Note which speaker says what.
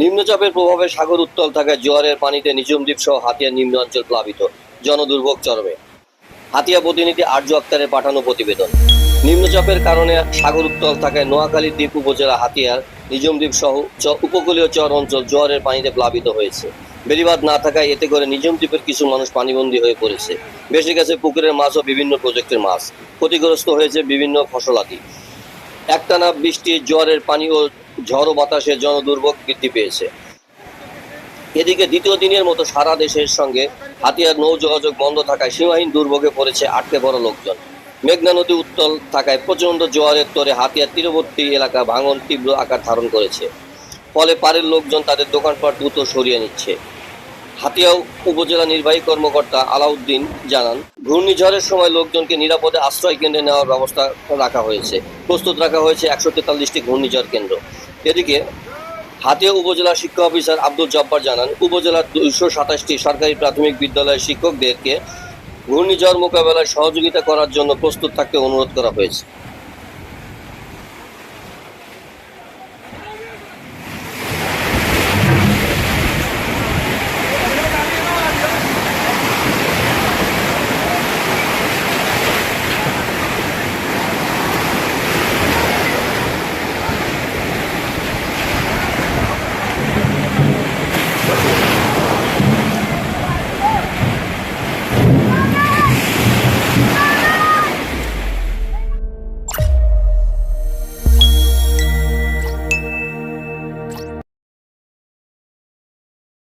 Speaker 1: নিম্নচাপের প্রভাবে সাগর উত্তল থাকায় জোয়ারের পানিতে নিজম দ্বীপ সহ হাতিয়ার নিম্ন অঞ্চল প্লাবিত। জনদুর্ভোগ চরমে। হাতিয়া প্রতিনিধি আর্য আক্তারের পাঠানো প্রতিবেদন। নিম্নচাপের কারণে সাগর উত্তল থাকায় নোয়াখালী দ্বীপ উপজেলা হাতিয়ার নিজম দ্বীপ সহ উপকূলীয় চর অঞ্চল জোয়ারের পানিতে প্লাবিত হয়েছে। বেড়িবাঁধ না থাকায় এতে করে নিজম দ্বীপের কিছু মানুষ পানিবন্দী হয়ে পড়েছে। বেশি গেছে পুকুরের মাছ ও বিভিন্ন প্রজেক্টের মাছ। ক্ষতিগ্রস্ত হয়েছে বিভিন্ন ফসলাদি। একটানা বৃষ্টি, জোয়ারের পানি ও ঝড় বাতাসে জনদুর্ভোগ বৃদ্ধি পেয়েছে। এদিকে দ্বিতীয় দিনের মতো সারা দেশের সঙ্গে হাতিয়ার নৌ যোগাযোগ বন্ধ থাকায় সীমাহীন দুর্ভোগে পড়েছে আটকে পড়া লোকজন। মেঘনা নদী উত্তল থাকায় প্রচণ্ড জোয়ারের তোরে হাতিয়ার তীরবর্তী এলাকা ভাঙন তীব্র আকার ধারণ করেছে। ফলে পাড়ের লোকজন তাদের দোকানপাট দ্রুত সরিয়ে নিচ্ছে। হাতিয়া উপজেলা নির্বাহী কর্মকর্তা আলাউদ্দিন জানান, ঘূর্ণিঝড়ের সময় লোকজনকে নিরাপদে আশ্রয় কেন্দ্রে নেওয়ার ব্যবস্থা রাখা হয়েছে। প্রস্তুত রাখা হয়েছে একশো তেতাল্লিশটি ঘূর্ণিঝড় কেন্দ্র। এদিকে, হাতিয়া উপজেলা শিক্ষা অফিসার আব্দুল জব্বার জানান উপজেলার দুইশো সাতাশটি সরকারি প্রাথমিক বিদ্যালয়ের শিক্ষকদেরকে ঘূর্ণিঝড় মোকাবেলায় সহযোগিতা করার জন্য প্রস্তুত থাকতে অনুরোধ করা হয়েছে।